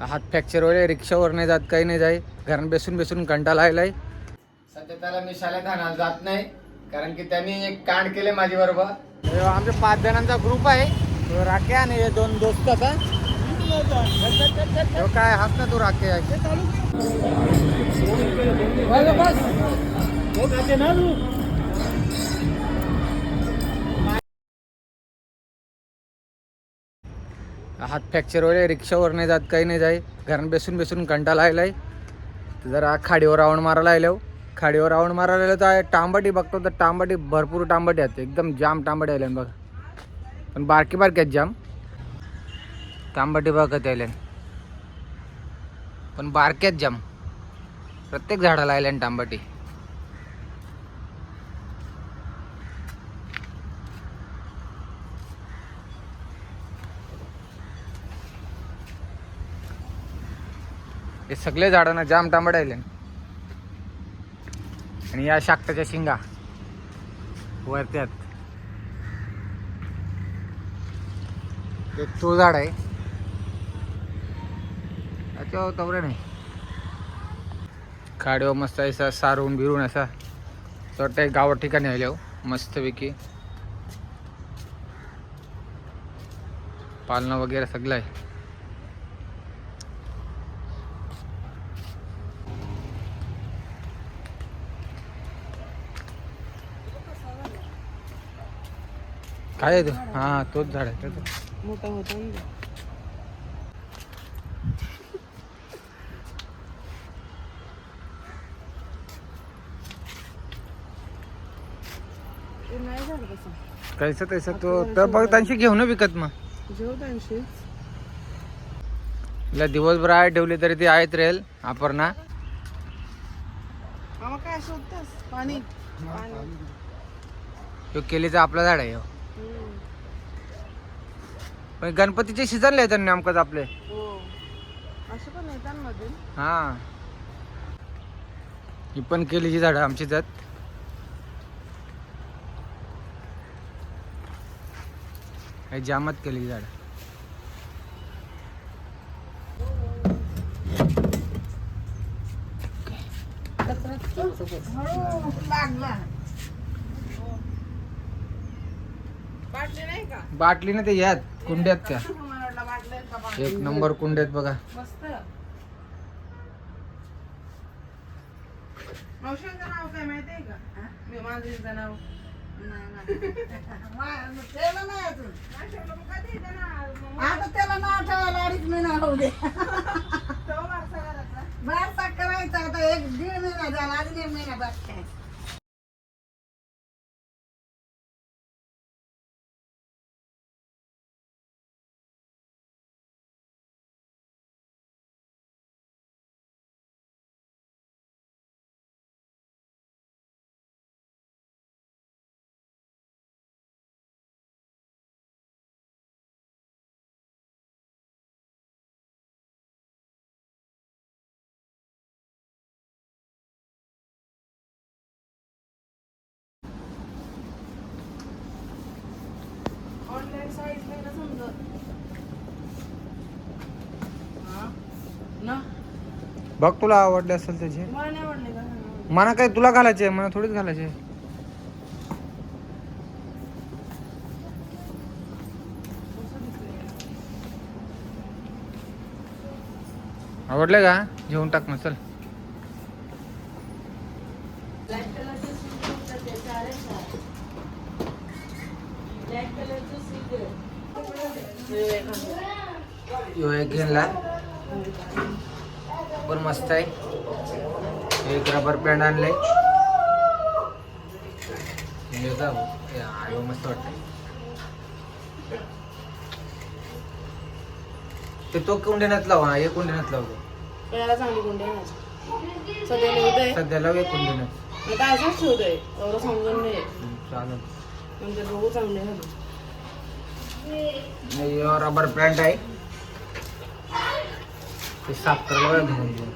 हात फ्रॅक्चरवर आहे रिक्षावर नाही जात काही नाही जाय. घरात बसून बसून कंटाळा आलाय सध्या त्याला मी शाळेत आणायला जात नाही कारण की त्यांनी एक कांड केले माझ्या बरोबर आमच्या पाच जणांचा ग्रुप आहे. तो राखे आणि हे दोन दोस्त आता. तो काय हात ना तू. राखे हात फ्रॅक्चर आहे रिक्षावर नाही जात काही नाही जाय. घरात बसून बेसून कंटाळा आलाय जरा खाडीवर रावण मारायला आलो खाडीवर राऊंड मारायला आलो तर टांबाटी बघतो तर टांबाटी भरपूर टांबाटी आहेत. एकदम जाम टांबाटी आले बघ. पण बारकी बारकी आहेत जाम. टांबाटी बघत आले पण बारक्यात जाम. प्रत्येक झाडाला आल्यान तांबाटी हे सगळे झाडांना जाम टांबड आहे आणि या शाक्ताच्या शिंगा. वरत्यात एक तो झाड आहे. त्याच्यावर तवरे नाही. खाड्यो मस्त असा सारून बिरून असा. तर वाटतं गावात ठिकाणी आले हो मस्तपैकी. पालना वगैरे सगळं आहे. काय आहे तो. हा तोच झाड आहे. मोठा होता नाही झालं कसं कैसा तैसा तो तर बघ त्यांशी घेऊन विकत मग. त्यांशी तिला दिवसभर आहे ठेवली तरी ती आहेत राहील अपर्णा. काय शोधतेस? पाणी. पाणी तो केलीचा आपला झाड आहे ह्यो. पण गणपतीचे सीझन येतात नेमकंच आपले. हो. असं पण येतात मध्ये हा. ही पण केलीची झाडं आमचीच आहेत हे जामात केली झाड. लागला बाटली नाही का? बाटली ना ते यात कुंड्यात त्या. मला वाटलं बाटली आहे का? एक नंबर कुंड्यात बघा. मस्त. मावशीचं नाव काय माहितीये का? मी माझं नाव. आता त्याला नाव ठेवायला अडीच महिना होऊ दे. बारसा करायचा आता एक दीड महिना झाला अजून एक महिना बाकी आहे. बघ तुला आवडले असेल त्याचे. मला काय तुला घालायचे? मला थोडीच घालायचे. आवडले का? घेऊन टाक ना चल. यो एक घेणला पण मस्त आहे. एक रबर बँड आणलंय. आयो मस्त वाटतंय. ते तो कुंडेनात लावा? हे लावतो चांगली गुंडे आणायची सध्या उदय सध्याला एक कुंडेनात मी काय असंच ठेवतोय एवढं समजून नाही चालेल. म्हणजे बघू चांगले झाले. रबर पॅन्ट आहे. ते साफ करायला घेऊन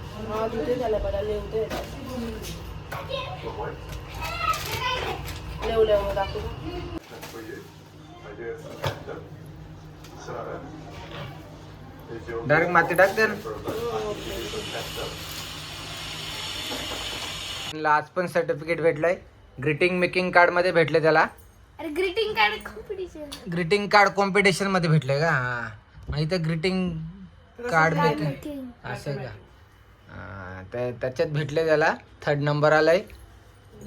डायरेक्ट माती टाकते ना त्याला आज पण सर्टिफिकेट भेटलंय. ग्रीटिंग मेकिंग कार्डमध्ये भेटले त्याला. अरे greeting card competition greeting card कॉम्पिटिशनमध्ये भेटलंय का? हा. मग इथं ग्रीटिंग कार्ड मेकिंग असं आहे का? हा, त्या- त्याच्यात भेटले त्याला. थर्ड नंबर आलाय.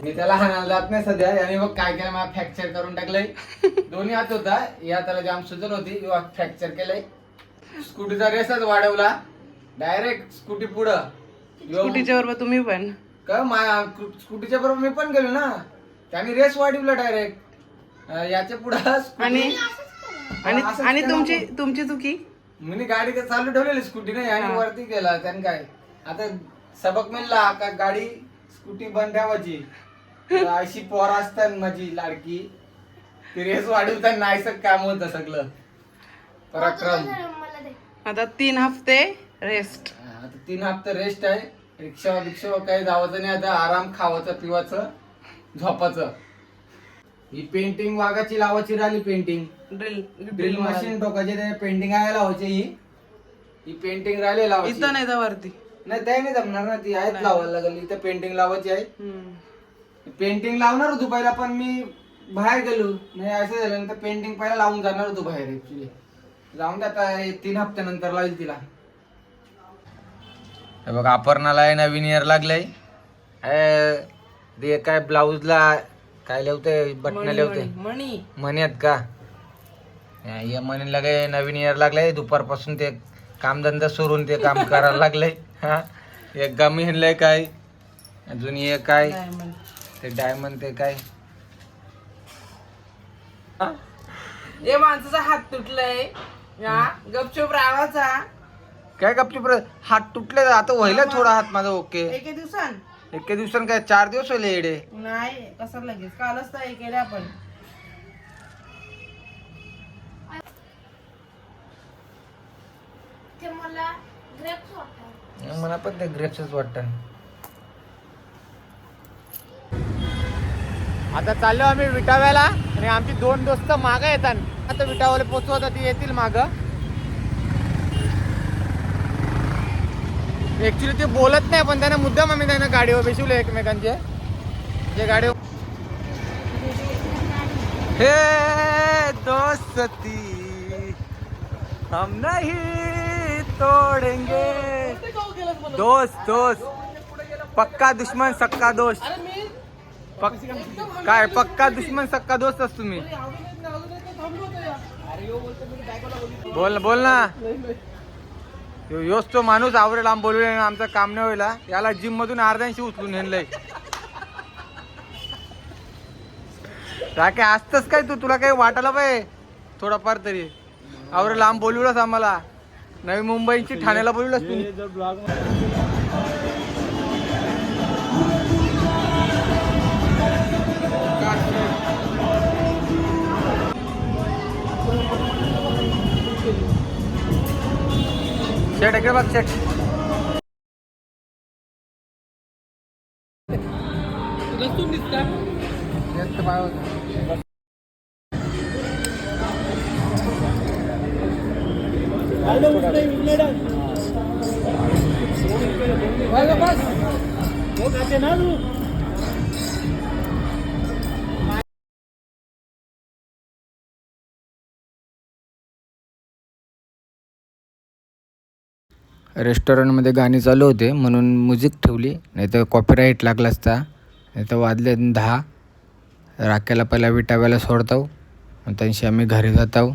मी त्याला हाणायला जात नाही सध्या. आणि मग काय केलं मला फ्रॅक्चर करून टाकलंय. दोन्ही हात होता. या त्याला जाम सुजन होती. फ्रॅक्चर केलंय. स्कूटीचा रेसच वाढवला. डायरेक्ट स्कूटी पुढं. यो- स्कूटीच्या बरोबर तुम्ही पण. का? मा स्कूटीच्या बरोबर मी पण गेलो ना. त्याने रेस वाढवला डायरेक्ट याच्या पुढं आणि आणि तुमची तुमची चुकी? मी गाडी तर चालू ठेवलेली स्कूटी नाही आणि वरती गेला त्याने काय? आता सबक मिळला का गाडी स्कूटी बंद ठेवायची. अशी पोर असतात माझी लाडकी. ती रेस वाढवताना नाहीसं काम होतं सगळं. पराक्रम. मला दे. आता तीन हफ्ते रेस्ट आता तीन हप्ते रेस्ट आहे. रिक्षा रिक्षा काही जावायचं नाही आता आराम खावायचं पिवायचं झोपाचं. ही पेंटिंग वाघाची लावायची राहिली पेंटिंग ड्रिल ड्रिल मशीन टोकाची ते पेंटिंग आहे लावायची ही. ही पेंटिंग राहिली लावायची. इथं नाही तर वरती नाही ते नाही जमणार ना ती आहेत लावायला लागली. इथं पेंटिंग लावायची आहे. पेंटिंग लावणार होतो पहिला पण मी बाहेर गेलो. नाही असं झालं तर पेंटिंग पहिला लावून जाणार होतो बाहेर ऍक्च्युली जाऊन दे आता तीन हप्त्यानंतर लावेल तिला. हे बघ अपर्णाला आहे नवीन इयर लागलंय. हे ते काय ब्लाऊजला काय लिवते बटन लिवते मणी, म्हणे आहेत का? या म्हणीला काय नवीन इयर लागलंय? दुपारपासून ते कामधंदा सोडून ते काम करायला लागलंय. हा? एक गमी हिंडलंय काय? अजून हे काय? ते डायमंड ते काय? ए माणसाचा हात तुटलाय. गपचूप राहावाचा काय गपचूप? हात तुटले आता व्हायला थोडा हात माझा ओके एके दिवसान एके दिवसानं काय चार दिवस होईल येडे? नाही कसं लगेच? कालच तर हे केलं आपण. ते मला ग्रेप्स वाटतात. मला पण ते ग्रेप्सच वाटत. आता चाललो आम्ही विटाव्याला आणि आमची दोन दोस्त मागं येतात. आता विटावाला पोचवता ती येतील मागं. ऍक्च्युली ते बोलत नाही पण त्यांना मुद्दाम आम्ही त्यांना गाडीवर बसवले एकमेकांचे. जे गाडीवर हे दोस्ती हम नहीं तोड़ेंगे. दोस्त दोस्त. पक्का दुश्मन सक्का दोस्त. पक- काय पक्का दुश्मन सक्का दोस्त असतो मी बोल बोल ना. योच तो माणूस आवरे लांब बोलवले आमचं काम नाही होईल याला जिम मधून अर्ध्यांशी उचलून नेलंय. काय असतच काय तू? तुला काही वाटायला पाहिजे? थोडाफार तरी. आवरे लांब बोलवलंस आम्हाला. नवी मुंबईची ठाण्याला बोलवलंस तू. शेट इकडे बघ शेट? जास्त पाय होतं. रेस्टॉरंटमध्ये गाणी चालू होते म्हणून म्युझिक ठेवली. नाही तर कॉपीराईट लागला असता. नाही तर वाजले दहा. राख्याला पहिला विटाव्याला सोडतो मग त्यांशी आम्ही घरी जातो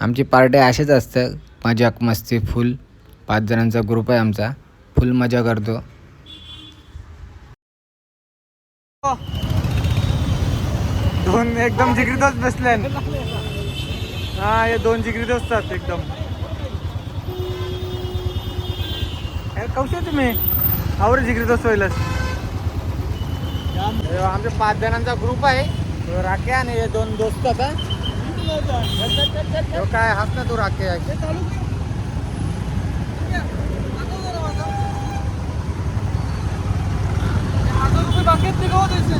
आमची पार्टी अशीच असतं. मजाक मस्ती फुल. पाच जणांचा ग्रुप आहे आमचा. फुल मजा करतो. दोन एकदम जिगरी बसले हा हे दोन जिगरी असतात एकदम. कौशल तुम्ही? आवर जिगरी तो होईलच. आमच्या पाच जणांचा ग्रुप आहे. राखे आणि हे दोन दोस्त आता काय हात ना तू राखे.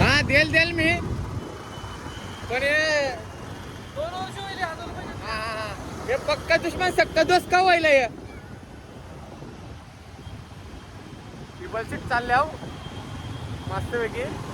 हा देल देल मी. पण हे हा, हा, हा. हे पक्का दुश्मन सक्का दोस्त का व्हायला हे सीट चालल्या हो मस्तपैकी